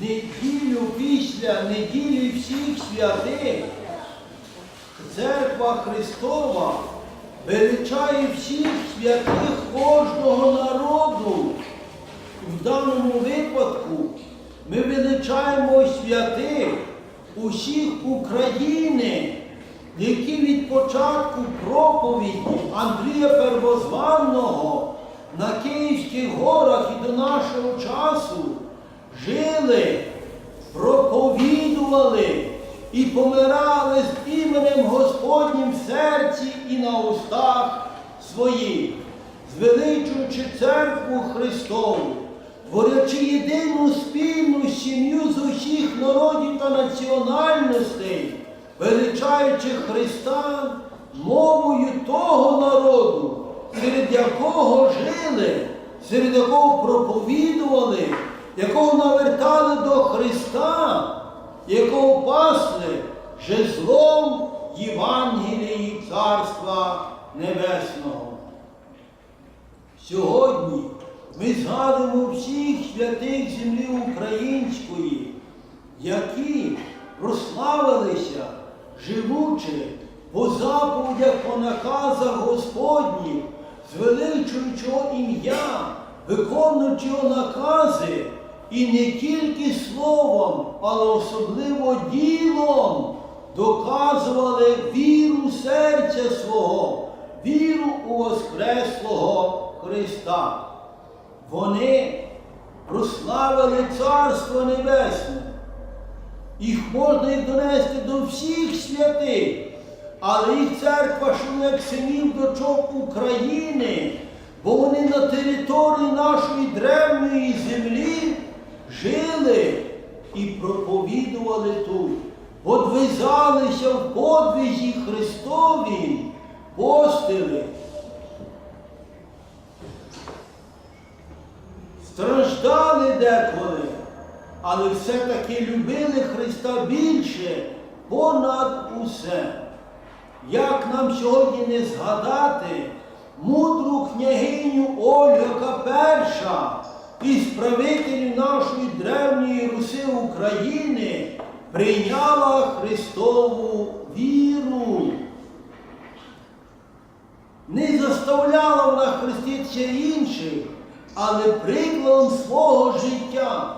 неділю після неділі всіх святих, Церква Христова величає всіх святих кожного народу. В даному випадку ми величаємо святих усіх України, які від початку проповіді Андрія Первозванного на Київських горах і до нашого часу жили, проповідували і помирали з іменем Господнім в серці і на устах своїх, звеличуючи церкву Христову, творячи єдину спільну сім'ю з усіх народів та національностей, величаючи Христа мовою того народу, серед якого жили, серед якого проповідували, якого навертали до Христа, якого пасли жезлом Євангелії Царства Небесного. Сьогодні ми згадуємо всіх святих землі української, які прославилися, живучи по заповідях, по наказах Господніх, звеличуючи його ім'я, виконуючи накази, і не тільки словом, але особливо ділом доказували віру серця свого, віру у Воскреслого Христа. Вони прославили Царство Небесне. Їх можна і донести до всіх святих, але їх церква шла як синів дочок України, бо вони на території нашої древньої землі жили і проповідували тут, подвизалися в подвизі Христові, постили. Страждали деколи, але все-таки любили Христа більше понад усе. Як нам сьогодні не згадати мудру княгиню Ольгу, яка перша із правителів нашої древньої Руси України прийняла Христову віру. Не заставляла вона хреститися інших, але прикладом свого життя,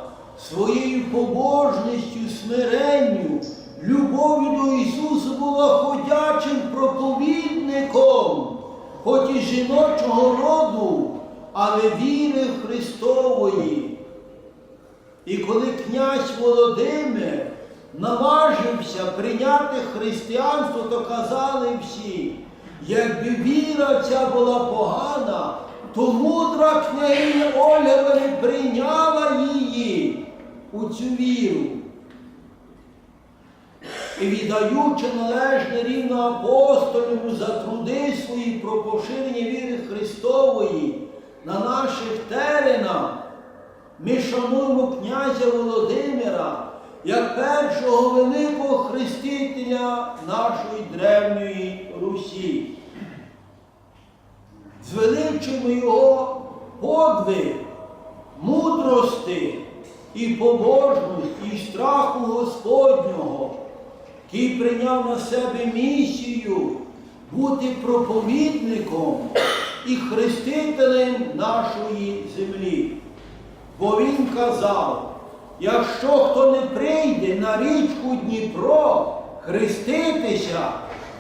своєю побожністю, смиренню, любов'ю до Ісуса була ходячим проповідником, хоч і жіночого роду, але віри Христової. І коли князь Володимир наважився прийняти християнство, то казали всі, якби віра ця була погана, то мудра княгиня Ольга не прийняла її у цю віру. І віддаючи належне рівно апостолів за труди свої про поширення віри Христової на наших теренах, ми шануємо князя Володимира як першого великого хрестителя нашої древньої Русі. Звеличуємо його подвиг, мудрости і побожності, і страху Господнього, який прийняв на себе місію бути проповідником і хрестителем нашої землі. Бо він казав, якщо хто не прийде на річку Дніпро хреститися,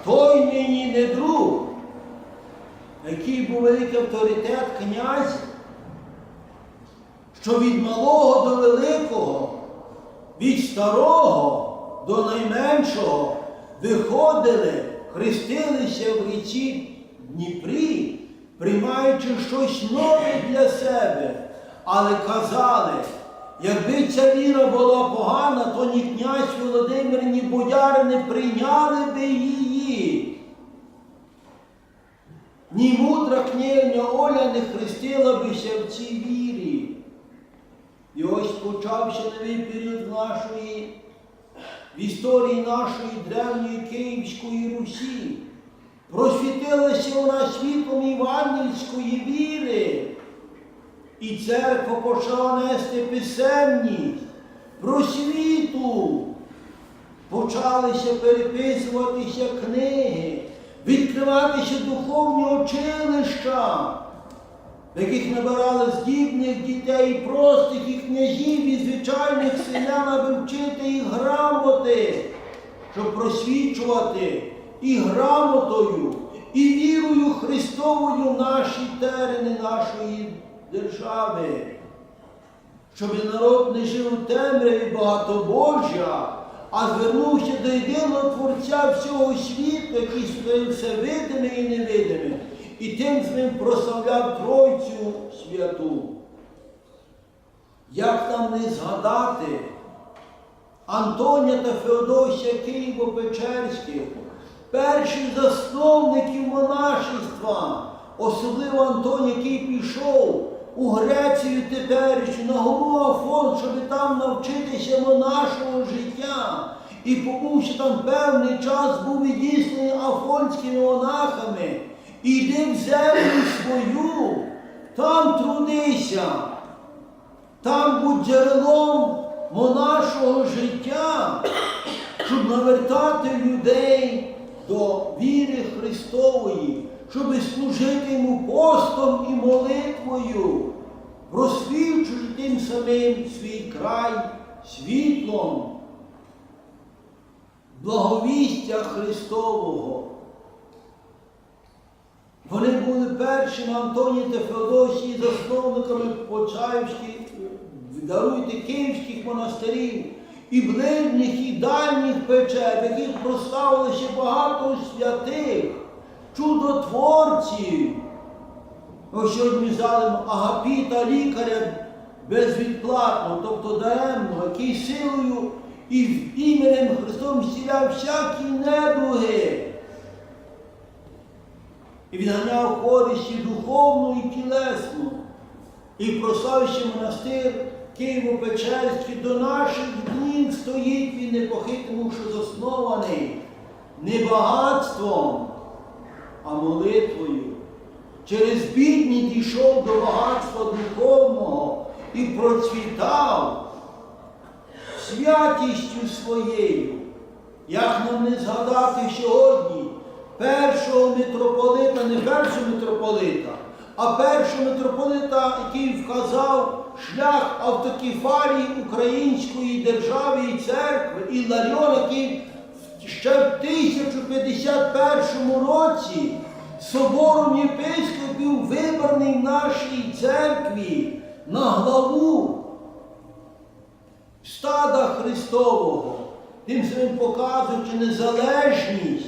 той мені не друг. Який був великий авторитет князя, що від малого до великого, від старого до найменшого виходили, хрестилися в ріці Дніпрі, приймаючи щось нове для себе, але казали, якби ця віра була погана, то ні князь Володимир, ні бояри не прийняли би її. Ні мудра княгиня Оля не хрестила бися в цій вірі. І ось почався новий період нашої, в історії нашої древньої Київської Русі. Просвітилася вона світлом івангельської віри. І церква почала нести писемність, просвіту. Почалися переписуватися книги, відкриватися духовні училища, в яких набирали здібних дітей, простих і княжів, і звичайних селян, аби вчити їх грамоти, щоб просвічувати і грамотою, і вірою Христовою наші терени нашої держави. Щоб народ не жив у темряві багатобожжя, а звернувся до єдиного Творця всього світу, який створив все видиме і невидиме, і тим з ним прославляв Тройцю святу. Як нам не згадати Антонія та Феодосія Києво-Печерських, перших засновників монашества, особливо Антон, який пішов у Грецію теперішню, на гору Афон, щоб там навчитися монашого життя. І побувши там певний час, був відісланий афонськими монахами. Іди в землю свою, там трудися, там будь джерелом монашого життя, щоб навертати людей до віри Христової, щоб служити йому постом і молитвою, просвічуючи тим самим свій край світлом, благовістя Христового. Вони були першими Антонії та Феодосії, засновниками Почаївських, даруйте київських монастирів і ближніх, і дальніх печер, яких прославили ще багато святих, чудотворців. Ось сьогодні залимо агапіта лікаря безвідплатно, тобто даремно, який силою і іменем Христом зціляв всякі недуги. І відганяв користі духовну і тілесну, і прославивши монастир Києво-Печерський до наших днів стоїть він непохитному, що заснований не багатством, а молитвою. Через бідність дійшов до багатства духовного і процвітав святістю своєю. Як нам не згадати сьогодні першого митрополита, не першого митрополита, а першого митрополита, який вказав шлях автокефалії Української держави і церкви, і Ларіон, який ще в 1051 році собором єпископів вибраний в нашій церкві на главу стада Христового, тим самим показуючи незалежність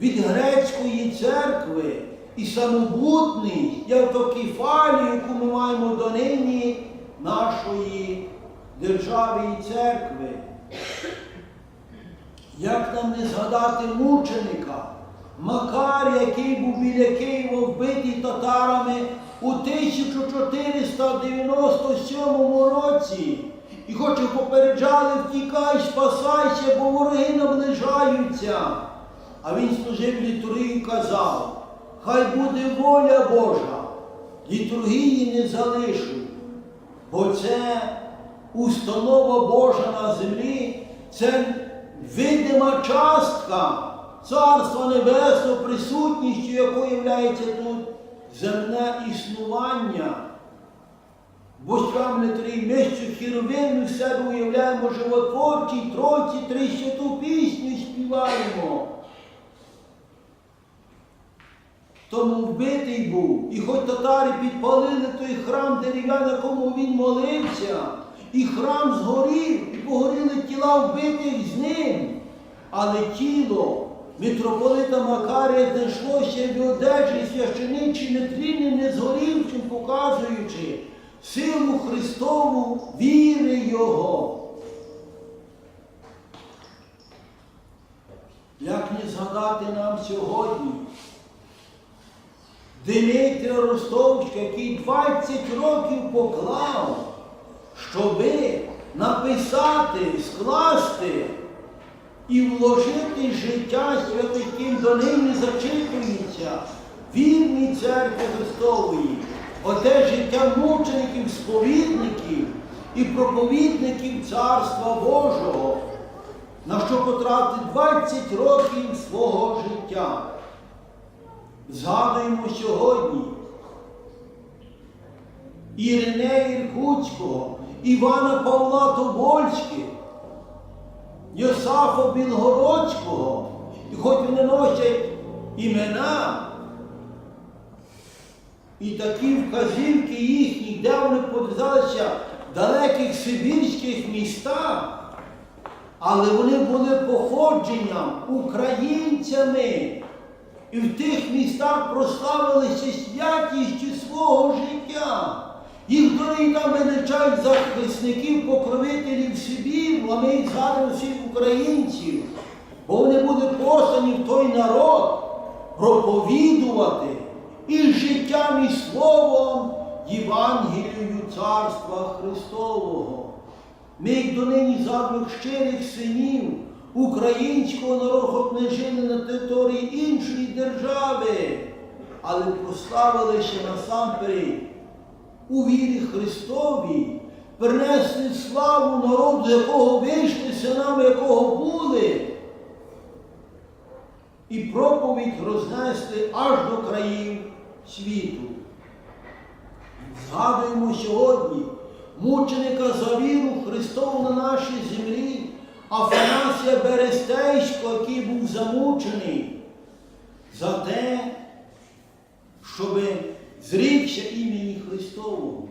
від грецької церкви і самобутність і автокефалію, яку ми маємо донині нашої держави і церкви. Як нам не згадати мученика, Макарія, який був біля Києва вбитий татарами у 1497 році. І хоч і попереджали, втікай, спасайся, бо вороги наближаються. А він служив літургії і казав, хай буде воля Божа, літургії не залишу, бо це установа Божа на землі, це видима частка Царства Небесного, присутністю якої є тут земне існування. Бо літерій ми що хіровину в себе уявляємо животворчій, тройці, три святу пісню співаємо. Тому вбитий був, і хоч татари підпалили той храм дерев'яний, якому він молився, і храм згорів, і погоріли тіла вбитих з ним. Але тіло митрополита Макарія знайшлося в одежі священичі нетлінним, не згорівшим, показуючи силу Христову віри Його. Як не згадати нам сьогодні? Дмитрія Ростовська, який 20 років поклав, щоби написати, скласти і вложити життя святих, яким донині зачитується вірній церкви Христової, оте життя мучеників, сповідників і проповідників Царства Божого, на що потратив 20 років свого життя. Згадуємо сьогодні Іринея Іркутського, Івана Павла Тобольських, Йосафа Білгородського, і хоч вони носять імена, і такі вказівки їхні, де вони подвизалися в далеких сибірських містах, але вони були походженням українцями. І в тих містах прославилися святістю свого життя. Їх дорогі там величають захисників, покровителів ми їх згадуємо всіх українців, бо вони були послані в той народ проповідувати і життям, і словом Євангелію Царства Христового. Ми їх донині згадуємо щирих синів українського народу, хоч на території іншої держави, але прославилися насамперед у вірі Христовій, принесли славу народу, з якого вийшли, синами якого були, і проповідь рознесли аж до країн світу. Згадуємо сьогодні мученика за віру Христову на нашій землі, Афанасія Берестейського, який був замучений за те, щоб зрікся імені Христового.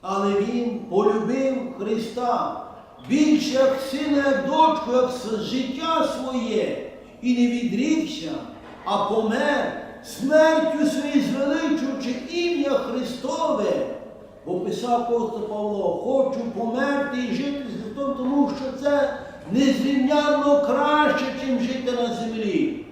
Але він полюбив Христа більше як сина, як дочку, як життя своє, і не відрікся, а помер смертю своєю звеличуючи ім'я Христове. Бо писав апостол Павло, хочу померти і жити з Христом, тому що це незрівнянно краще, ніж жити на землі.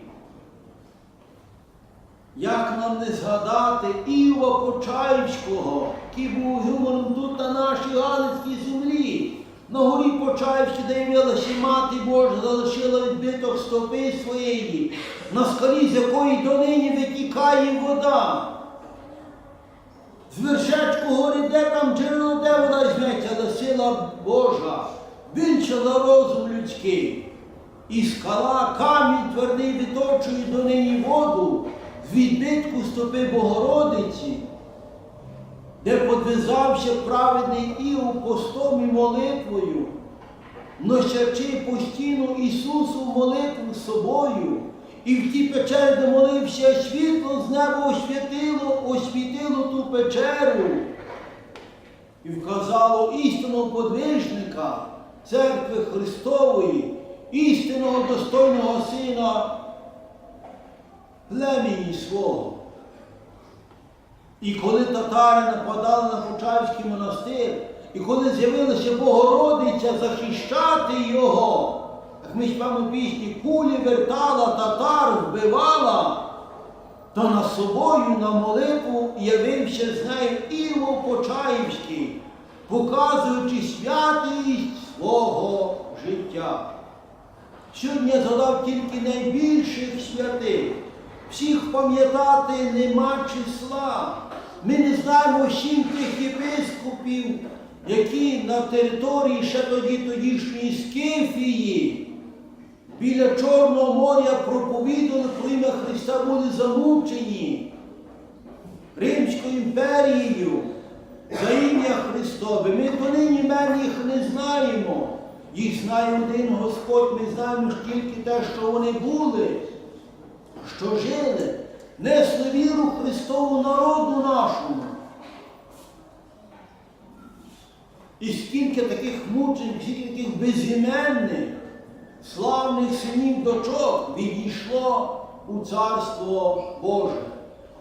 Як нам не згадати Іова Почаївського, який був гумором тут на нашій Галицькій землі. На горі Почаївській, де явилася мати Божа, залишила відбиток стопи своєї, на скалі, з якої донині витікає вода. Там джерело, де вода візьметься, але сила Божа, за розум людський. І скала, камінь твердий виточує до неї воду з відбитку стопи Богородиці, де подвизався праведний Іов постом і молитвою, носячи постійно Ісусу молитву з собою, і в тій печері, де молився, світло з неба освітило, освітило ту печеру і вказало істинного подвижника церкви Христової, істинного достойного сина племені свого. І коли татари нападали на Почаївський монастир, і коли з'явилася Богородиця захищати його, як ми співаємо пісні, кулі вертала, татар вбивала, то над собою на молитву явився з нею Іво Почаївський, показуючи святість свого життя. Сьогодні я згадав тільки найбільших святих. Всіх пам'ятати нема числа. Ми не знаємо всіх тих єпископів, які на території ще тоді тодішньої Скифії біля Чорного моря проповідували про ім'я Христа, були замучені Римською імперією за ім'я Христове. Ми донині імен їх не знаємо. Їх знає один Господь, ми знаємо ж тільки те, що вони були, що жили, несли віру Христову народу нашому. І скільки таких мучень, скільки таких безіменних, славних синів дочок відійшло у Царство Боже.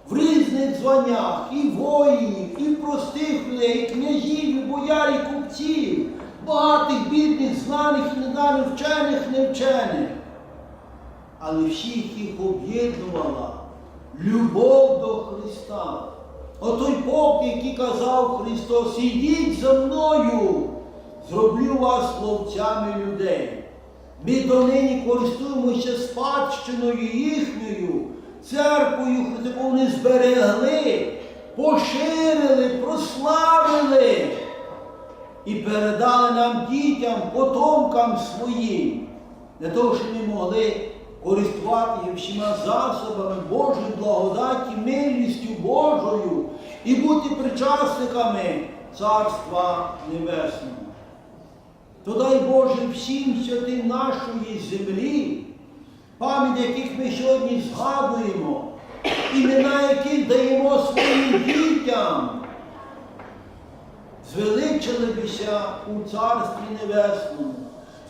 В різних званнях і воїнів, і простих людей, і князів, і бояр, і купців, багатих, бідних, знаних і неданих, вчених, невчених. Але всіх їх об'єднувала любов до Христа. Отой поп, який казав Христос, ідіть за мною, зроблю вас ловцями людей. Ми донині користуємося спадщиною їхньою, церквою, яку вони зберегли, поширили, прославили і передали нам дітям, потомкам своїм, для того, щоб ми могли користуватися всіма засобами Божої благодаті, милістю Божою і бути причасниками Царства Небесного. То дай Боже всім святим нашої землі, пам'ять яких ми сьогодні згадуємо, імена яких даємо своїм дітям, звеличили бися у Царстві Небесному,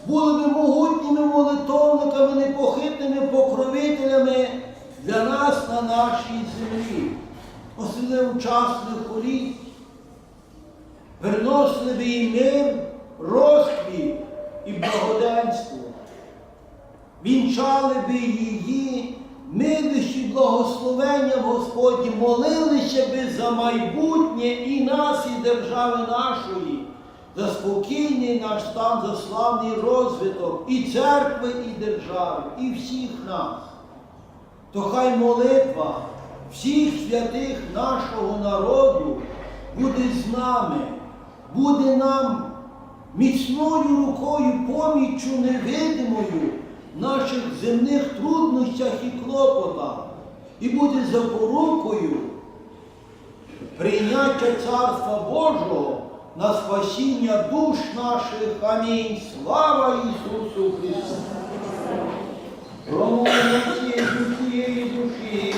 були би могутніми молитовниками, непохитними покровителями для нас на нашій землі, особливо в час лихоліть, приносили би їм мир, розквіт і благоденство, вінчали би її милощі і благословенням Господні, молилися би за майбутнє і нас, і держави нашої, за спокійний наш стан, за славний розвиток і церкви, і держави, і всіх нас. То хай молитва всіх святих нашого народу буде з нами, буде нам міцною рукою, поміччю невидимою в наших земних трудностях і клопотах, і буде запорукою прийняття Царства Божого на спасіння душ наших. Амінь. Слава Ісусу Христу! Промовлення цієї душі.